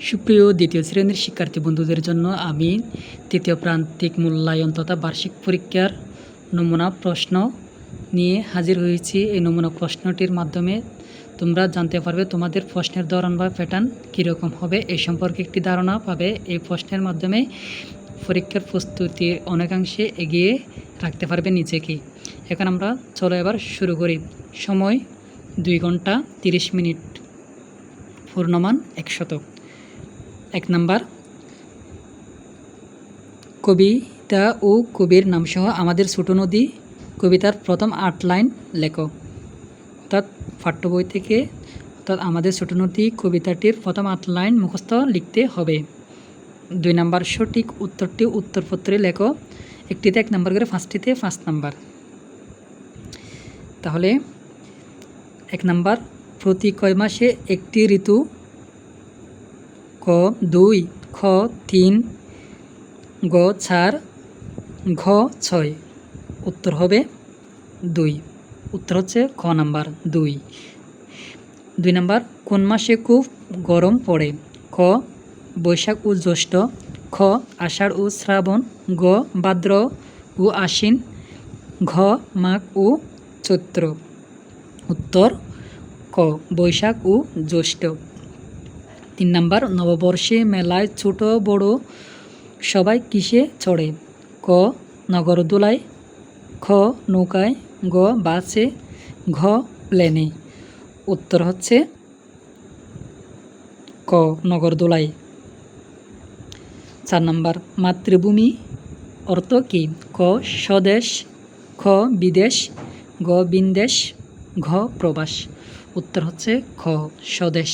সুপ্রিয় দ্বিতীয় শ্রেণির শিক্ষার্থী বন্ধুদের জন্য আমি তৃতীয় প্রান্তিক মূল্যায়ন তথা বার্ষিক পরীক্ষার নমুনা প্রশ্ন নিয়ে হাজির হয়েছি। এই নমুনা প্রশ্নটির মাধ্যমে তোমরা জানতে পারবে তোমাদের প্রশ্নের ধরন বা প্যাটার্ন কীরকম হবে। এই সম্পর্কে একটি ধারণা পাবে। এই প্রশ্নের মাধ্যমে পরীক্ষার প্রস্তুতি অনেকাংশে এগিয়ে রাখতে পারবে নিজেকে। এখন আমরা চলো এবার শুরু করি। সময় দুই ঘণ্টা তিরিশ মিনিট। পূর্ণমান একশত এক নাম্বার। কবিতা ও কবির নামসহ আমাদের ছোট নদী কবিতার প্রথম আট লাইন লেখো। অর্থাৎ পাঠ্য বই থেকে অর্থাৎ আমাদের ছোট নদী কবিতাটির প্রথম আট লাইন মুখস্থ লিখতে হবে। দুই নাম্বার, সঠিক উত্তরটি উত্তরপত্রে লেখো। একটিতে এক নাম্বার করে ফার্স্টটিতে পাঁচ নাম্বার। তাহলে এক নাম্বার, প্রতি কয় মাসে একটি ঋতু ক দুই, খ, তিন, গ, চার, ঘ, ছয়। উত্তর হবে দুই। উত্তর হচ্ছে খ নাম্বার, দুই। দুই নাম্বার, কোন মাসে খুব গরম পড়ে? ক বৈশাখ ও জ্যৈষ্ঠ। খ, আষাঢ় ও শ্রাবণ। গ, ভাদ্র ও আশ্বিন। ঘ, মাঘ ও চৈত্র। উত্তর, ক, বৈশাখ ও জ্যৈষ্ঠ। তিন নাম্বার, নববর্ষে মেলায় ছোট, বড় সবাই কিসে চড়ে? ক, নগরদোলায়, খ, নৌকায়, গ, বাসে, ঘ, প্লেনে। উত্তর হচ্ছে ক, নগরদোলায়। চার নাম্বার, মাতৃভূমি অর্থ কি? ক, স্বদেশ, খ, বিদেশ, গ, বিন্দেশ, ঘ, প্রবাস। উত্তর হচ্ছে খ, স্বদেশ।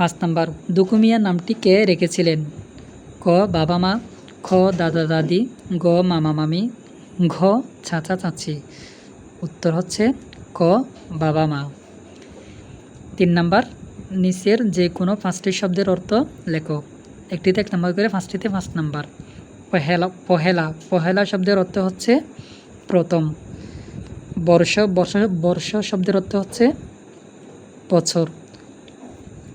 পাঁচ নাম্বার, দুকুমিয়া নামটি কে রেখেছিলেন? ক, বাবা মা, খ, দাদা দাদি, গ, মামা মামি, ঘ, চাচা চাচি। উত্তর হচ্ছে ক, বাবা মা। তিন নাম্বার, নিচের যে কোনো পাঁচটি শব্দের অর্থ লেখো। একটিতে এক নাম্বার করে পাঁচটিতে পাঁচ নাম্বার। পহেলা পহেলা পহেলা শব্দের অর্থ হচ্ছে প্রথম। বর্ষ বর্ষ বর্ষ শব্দের অর্থ হচ্ছে বছর।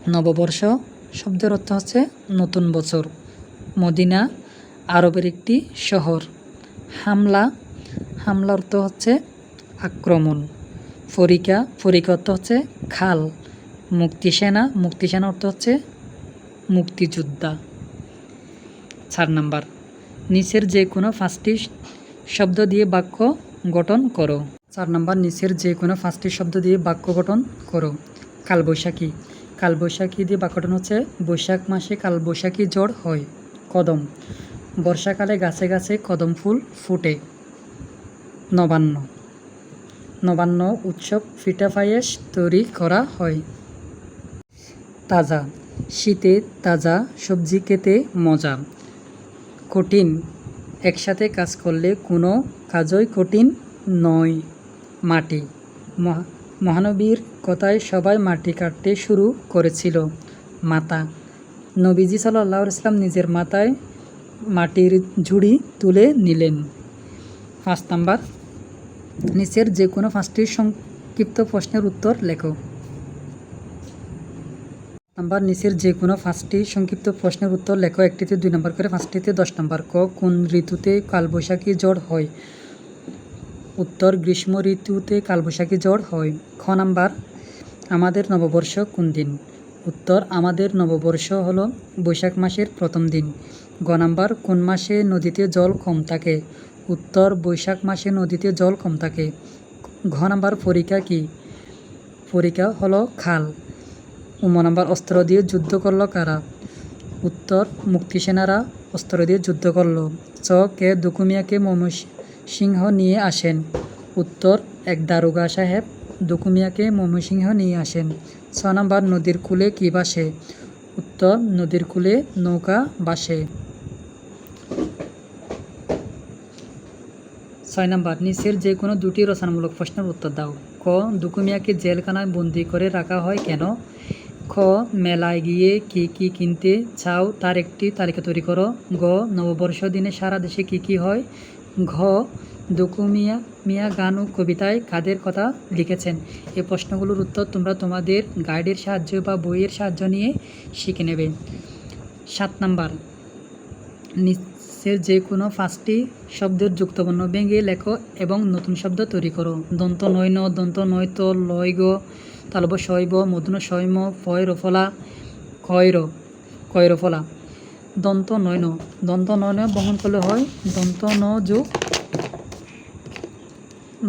নববর্ষ শব্দের অর্থ হচ্ছে নতুন বছর। মদিনা আরবের একটি শহর। হামলা হামলা অর্থ হচ্ছে আক্রমণ। ফরিকা ফরিকা অর্থ হচ্ছে খাল। মুক্তিসেনা মুক্তিসেনা অর্থ হচ্ছে মুক্তিযোদ্ধা। চার নাম্বার, নিচের যে কোনো পাঁচটি শব্দ দিয়ে বাক্য গঠন করো। চার নাম্বার, নিচের যে কোনো পাঁচটি শব্দ দিয়ে বাক্য গঠন করো। কালবৈশাখী কালবৈশাখী দিয়ে বাক্য হচ্ছে বৈশাখ মাসে কালবৈশাখী জ্বর হয়, কদম। বর্ষাকালে গাছে গাছে কদম ফুল ফুটে। নবান্ন। নবান্ন উৎসব ফিটা পায়েস তৈরি করা হয়। তাজা। শীতে তাজা সবজি খেতে মজা। কঠিন। একসাথে কাজ করলে কোনো কাজই কঠিন নয়। মাটি। মহা- মহানবীর কথায় সবাই মাটি কাটতে শুরু করেছিল। মাতা নবীজি সাল্লাহ ইসলাম নিজের মাথায় মাটির ঝুড়ি তুলে নিলেন। পাঁচ নাম্বার, নিচের যে কোনো পাঁচটি সংক্ষিপ্ত প্রশ্নের উত্তর লেখো। নাম্বার, নিচের যে কোনো পাঁচটি সংক্ষিপ্ত প্রশ্নের উত্তর লেখো। একটিতে দুই নম্বর করে, পাঁচটিতে দশ নম্বর ক, কোন ঋতুতে কালবৈশাখী জ্বর হয়? উত্তর, গ্রীষ্ম ঋতুতে কালবৈশাখী জ্বর হয়। খ নাম্বার আমাদের নববর্ষ কোন দিন? উত্তর, আমাদের নববর্ষ হলো বৈশাখ মাসের প্রথম দিন। গ নাম্বার, কোন মাসে নদীতে জল কম থাকে? উত্তর, বৈশাখ মাসে নদীতে জল কম থাকে। ঘ নাম্বার, পরীক্ষা কি? পরীক্ষা হলো খাল। উম নাম্বার, অস্ত্র দিয়ে যুদ্ধ করল কারা? উত্তর, মুক্তিসেনারা অস্ত্র দিয়ে যুদ্ধ করল। চ, কে দুকুমিয়াকে ময়মনসিংহ নিয়ে আসেন? উত্তর, এক দারোগা সাহেব দুকুমিয়াকে ময়মনসিংহ নিয়ে আসেন। ছ নম্বর নদীর কূলে কী বাসে? উত্তর, নদীর কূলে নৌকা বাসে। ছয় নম্বর, নিচের যে কোনো দুটি রচনামূলক প্রশ্নের উত্তর দাও। ক, দুকুমিয়াকে জেলখানায় বন্দি করে রাখা হয় কেন? খ, মেলায় গিয়ে কি কি কিনতে চাও তার একটি তালিকা তৈরি করো। গ, নববর্ষ দিনে সারা দেশে কি কি হয়? ঘ দুকু মিয়া গান ও কবিতায় কাদের কথা লিখেছেন? এই প্রশ্নগুলোর উত্তর তোমরা তোমাদের গাইডের সাহায্য বা বইয়ের সাহায্য নিয়ে শিখে নেবে। সাত নাম্বার। নিচের যে কোনো পাঁচটি শব্দের যুক্তবর্ণ ভেঙে লেখো এবং নতুন শব্দ তৈরি করো। দন্ত নৈন, দন্ত নৈত লৈগ তালব শৈব মধুন শৈম ফয় রফলা কয়র কয়রফলা দন্ত নয়ন দন্ত নয়ন বহন করলে হয় দন্ত ন যোগ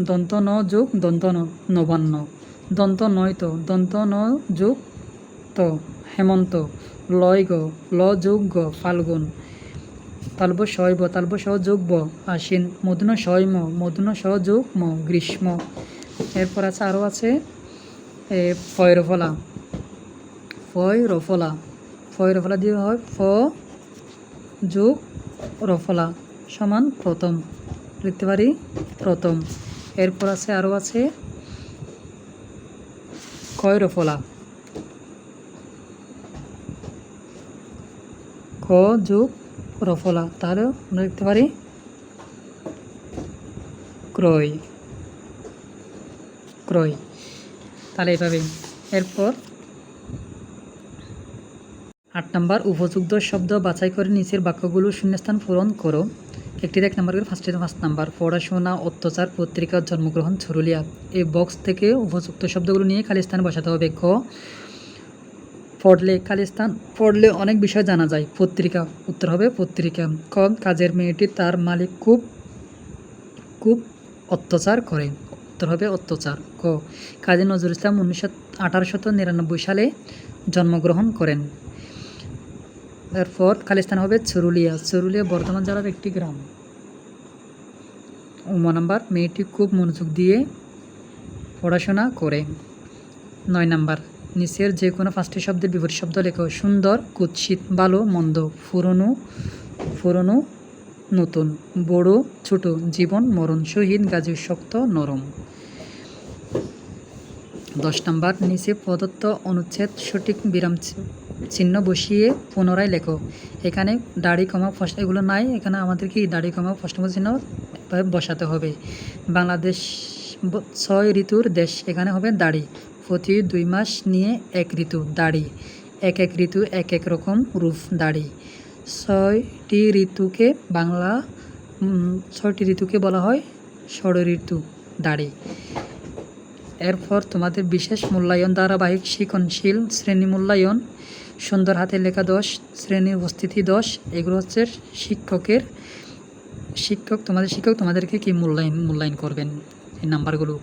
দন্ত ন যোগ দন্ত নবান্ন। দন্ত নয়ত দন্ত ন যোগ ত, হেমন্ত। লয় গ, ল যোগ গ, ফাল্গুন। তালব শৈব তালব স যোগ ব, আশ্বিন। মধুন শৈম মধুন স যোগ ম, গ্রীষ্ম। এরপর আছে আরও আছে ফয়রফলা। ফয় রফলা ফয় রফলা দিয়ে হয় ফ যোগ রফলা সমান প্রথম। লিখতে পারি প্রথম। এরপর আছে আরও আছে। কয় রফলা ক যোগ রফলা তাহলে আমরা লিখতে পারি ক্রয়। ক্রয়। তাহলে এইভাবে এরপর আট নম্বর, উপযুক্ত শব্দ বাছাই করে নিচের বাক্যগুলো শূন্যস্থান পূরণ করো। একটি এক নম্বর করে ফার্স্টে পাঁচ নাম্বার পড়াশোনা, অত্যাচার, পত্রিকা, জন্মগ্রহণ ছরুলিয়া এই বক্স থেকে উপযুক্ত শব্দগুলো নিয়ে খালি স্থান বসাতে হবে। ক পড়লে খালি স্থান পড়লে অনেক বিষয় জানা যায়। পত্রিকা, উত্তর হবে পত্রিকা। ক কাজের মেয়েটি তার মালিক খুব খুব অত্যাচার করে। উত্তর হবে অত্যাচার। ক, কাজী নজরুল ইসলাম উনিশশো আঠারোশত নিরানব্বই সালে জন্মগ্রহণ করেন। এরপর খালিস্তান হবে চুরুলিয়া। চুরুলিয়া বর্ধমান জেলার একটি গ্রাম। উমা নাম্বার, মেয়েটি খুব মনোযোগ দিয়ে পড়াশোনা করে। নয় নাম্বার, নিচের যে কোনো পাঁচটি শব্দের বিপরীত শব্দ লেখো। সুন্দর, কুৎসিত, ভালো, মন্দ, পুরনো পুরনো, নতুন, বড়, ছোট, জীবন, মরণ, শহীদ গাজী শক্ত, নরম। দশ নম্বর, নিচে প্রদত্ত অনুচ্ছেদ সঠিক বিরাম চিহ্ন বসিয়ে পুনরায় লেখো। এখানে দাড়ি, কমা প্রশ্ন এগুলো নাই। এখানে আমাদেরকে এই দাড়ি, কমা প্রশ্ন চিহ্ন বসাতে হবে। বাংলাদেশ ছয় ঋতুর দেশ এখানে হবে দাড়ি। প্রতি দুই মাস নিয়ে এক ঋতু দাড়ি। এক এক ঋতু, এক এক রকম রূপ দাড়ি। ছয়টি ঋতুকে বাংলা ছয়টি ঋতুকে বলা হয় ষড় ঋতু দাড়ি। এরপর তোমাদের বিশেষ মূল্যায়ন ধারাবাহিক শিক্ষণশীল শ্রেণি মূল্যায়ন, সুন্দর হাতে লেখা দশ, শ্রেণির উপস্থিতি দশ, এগুলো হচ্ছে শিক্ষকের, শিক্ষক তোমাদের শিক্ষক তোমাদেরকে কি মূল্যায়ন মূল্যায়ন করবেন? এই নাম্বারগুলো।